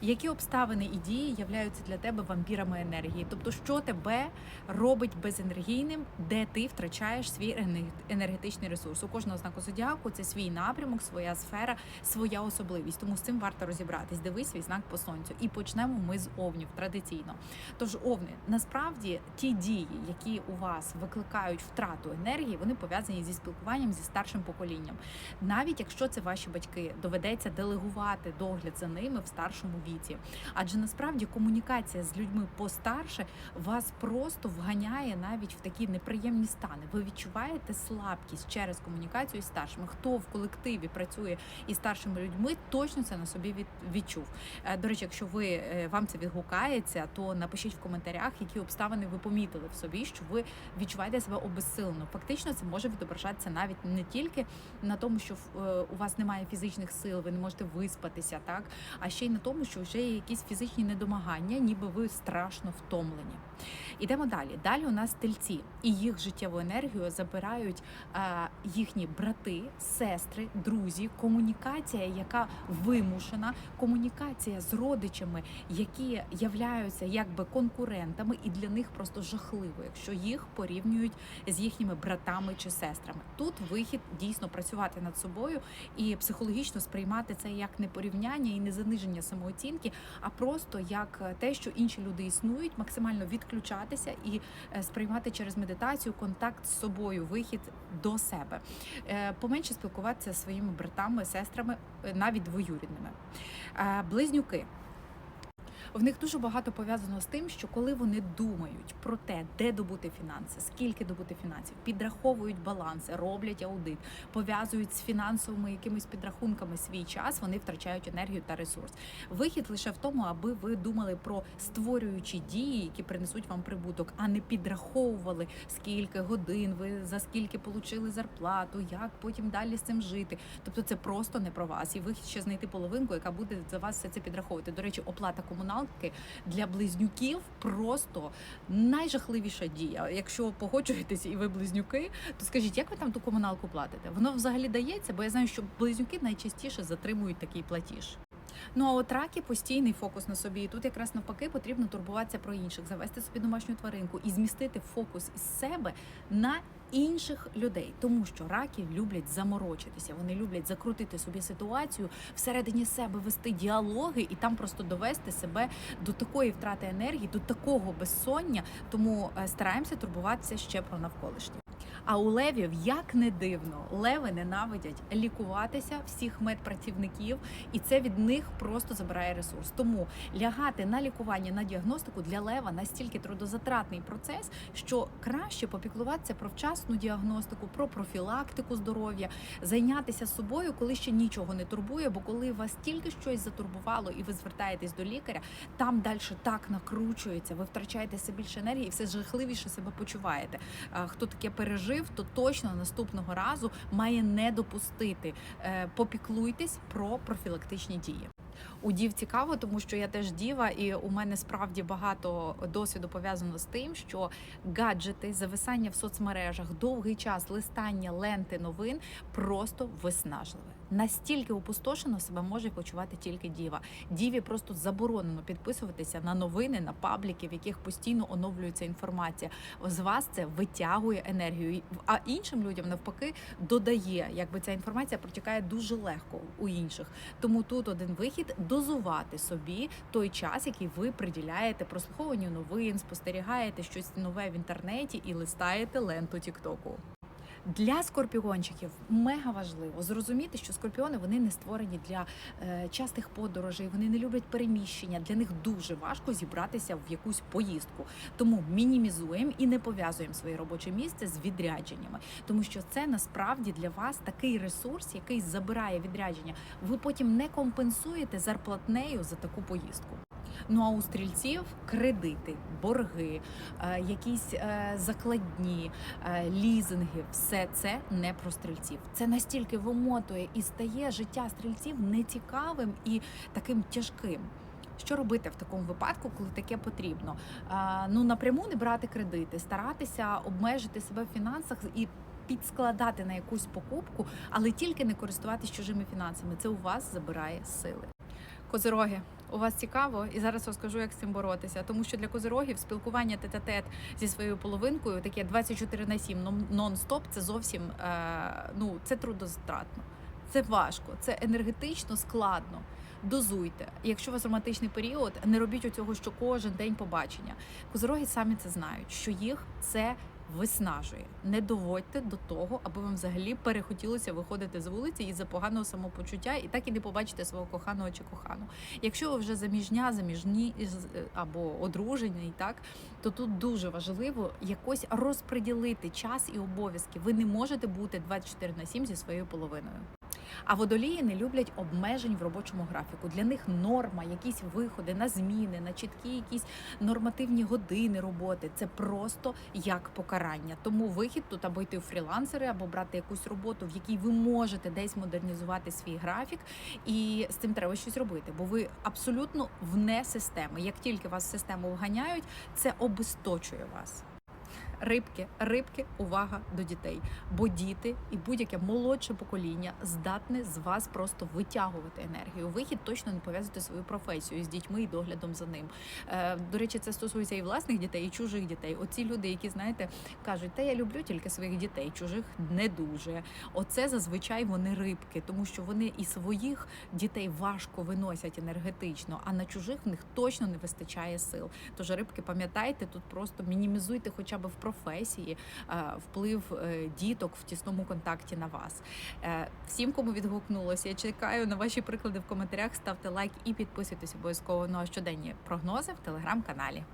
Які обставини і дії являються для тебе вампірами енергії? Тобто, що тебе робить безенергійним, де ти втрачаєш свій ене- енергетичний ресурс? У кожного знаку зодіаку це свій напрямок, своя сфера, своя особливість. Тому з цим варто розібратись. Дивись свій знак по сонцю. І почнемо ми з овнів традиційно. Тож, овни, насправді ті дії, які у вас викликають втрату енергії, вони пов'язані зі спілкуванням зі старшим поколінням. Навіть якщо це ваші батьки, доведеться делегувати догляд за ними в старшому віці. Адже насправді комунікація з людьми постарше вас просто вганяє навіть в такі неприємні стани. Ви відчуваєте слабкість через комунікацію з старшими. Хто в колективі працює із старшими людьми, точно це на собі від- відчув. Е, До речі, якщо ви е, вам це відгукається, то напишіть в коментарях, які обставини ви помітили в собі, що ви відчуваєте себе обезсилено. Фактично, це може відображатися навіть не тільки на тому, що е, у вас немає фізичних сил, ви не можете виспатися, так а ще й на тому, що вже є якісь фізичні недомагання, ніби ви страшно втомлені. Ідемо далі. Далі у нас тельці, і їх життєву енергію забирають е, їхні брати, сестри, друзі, комунікація, яка вимушена, комунікація з родичами, які являються якби конкурентами, і для них просто жахливо, якщо їх порівнюють з їхніми братами чи сестрами. Тут вихід дійсно працювати над собою і психологічно сприймати це як не порівняння і не заниження самооцінки, а просто як те, що інші люди існують, максимально відключатися і е, сприймати через медитацію контакт з собою, вихід до себе, Е, поменше спілкуватися зі своїми братами, сестрами, е, навіть двоюрідними. Е, Близнюки. В них дуже багато пов'язано з тим, що коли вони думають про те, де добути фінанси, скільки добути фінансів, підраховують баланси, роблять аудит, пов'язують з фінансовими якимись підрахунками свій час, вони втрачають енергію та ресурс. Вихід лише в тому, аби ви думали про створюючі дії, які принесуть вам прибуток, а не підраховували скільки годин ви за скільки отримали зарплату, як потім далі з цим жити. Тобто це просто не про вас. І вихід ще знайти половинку, яка буде за вас все це підраховувати. До речі, оплата комуналки для близнюків просто найжахливіша дія. Якщо погоджуєтесь і ви близнюки, то скажіть, як ви там ту комуналку платите? Воно взагалі дається, бо я знаю, що близнюки найчастіше затримують такий платіж. Ну а от раки постійний фокус на собі. І тут якраз навпаки потрібно турбуватися про інших, завести собі домашню тваринку і змістити фокус із себе на інших людей, тому що раки люблять заморочитися. Вони люблять закрутити собі ситуацію всередині себе, вести діалоги і там просто довести себе до такої втрати енергії, до такого безсоння. Тому е, стараємося турбуватися ще про навколишнє. А у левів, як не дивно, леви ненавидять лікуватися всіх медпрацівників, і це від них просто забирає ресурс. Тому лягати на лікування на діагностику для лева настільки трудозатратний процес, що краще попіклуватися про вчасну діагностику, про профілактику здоров'я, зайнятися собою, коли ще нічого не турбує. Бо коли вас тільки щось затурбувало і ви звертаєтесь до лікаря, там далі так накручується, ви втрачаєте все більше енергії і все жахливіше себе почуваєте. Хто таке пережив, то точно наступного разу має не допустити. Е, Попіклуйтесь про профілактичні дії. У дів цікаво, тому що я теж діва, і у мене справді багато досвіду пов'язано з тим, що гаджети, зависання в соцмережах, довгий час листання ленти новин просто виснажливе. Настільки опустошено себе може почувати тільки діва. Діві просто заборонено підписуватися на новини, на пабліки, в яких постійно оновлюється інформація. З вас це витягує енергію, а іншим людям навпаки додає, якби ця інформація протікає дуже легко у інших. Тому тут один вихід дозувати собі той час, який ви приділяєте прослуховуванню новин, спостерігаєте щось нове в інтернеті і листаєте ленту Тіктоку. Для скорпіончиків мега важливо зрозуміти, що скорпіони вони не створені для е, частих подорожей, вони не люблять переміщення. Для них дуже важко зібратися в якусь поїздку. Тому мінімізуємо і не пов'язуємо своє робоче місце з відрядженнями, тому що це насправді для вас такий ресурс, який забирає відрядження. Ви потім не компенсуєте зарплатнею за таку поїздку. Ну а у стрільців кредити, борги, е, якісь е, закладні, е, лізинги, все це не про стрільців. Це настільки вимотує і стає життя стрільців нецікавим і таким тяжким. Що робити в такому випадку, коли таке потрібно? Ну напряму не брати кредити, старатися обмежити себе в фінансах і. Підскладати на якусь покупку, але тільки не користуватись чужими фінансами. Це у вас забирає сили. Козироги, у вас цікаво, і зараз розкажу, як з цим боротися. Тому що для козирогів спілкування тет-а-тет зі своєю половинкою, таке 24 на 7 нон- нон-стоп, це зовсім е, ну це трудозатратно. Це важко, це енергетично складно. Дозуйте. Якщо у вас романтичний період, не робіть у цього, що кожен день побачення. Козироги самі це знають, що їх це виснажує. Не доводьте до того, аби вам взагалі перехотілося виходити з вулиці із за поганого самопочуття і так і не побачите свого коханого чи кохану. Якщо ви вже заміжня, заміжні із- або одружений, так то тут дуже важливо якось розподілити час і обов'язки. Ви не можете бути 24 на 7 зі своєю половиною. А водолії не люблять обмежень в робочому графіку. Для них норма, якісь виходи на зміни, на чіткі якісь нормативні години роботи. Це просто як покарання. Тому вихід тут або йти у фрілансери, або брати якусь роботу, в якій ви можете десь модернізувати свій графік, і з цим треба щось робити, бо ви абсолютно вне системи. Як тільки вас в систему вганяють, це обесточує вас. Рибки, рибки, увага до дітей, бо діти і будь-яке молодше покоління здатне з вас просто витягувати енергію. Вихід точно не пов'язати свою професію з дітьми і доглядом за ним. Е, до речі, це стосується і власних дітей, і чужих дітей. Оці люди, які знаєте, кажуть, та я люблю тільки своїх дітей, чужих не дуже. Оце зазвичай вони рибки, тому що вони і своїх дітей важко виносять енергетично, а на чужих в них точно не вистачає сил. Тож рибки, пам'ятайте, тут просто мінімізуйте хоча б в професії е, вплив е, діток в тісному контакті на вас. Е, Всім, кому відгукнулося, я чекаю на ваші приклади в коментарях. Ставте лайк і підписуйтесь обов'язково на щоденні прогнози в телеграм-каналі.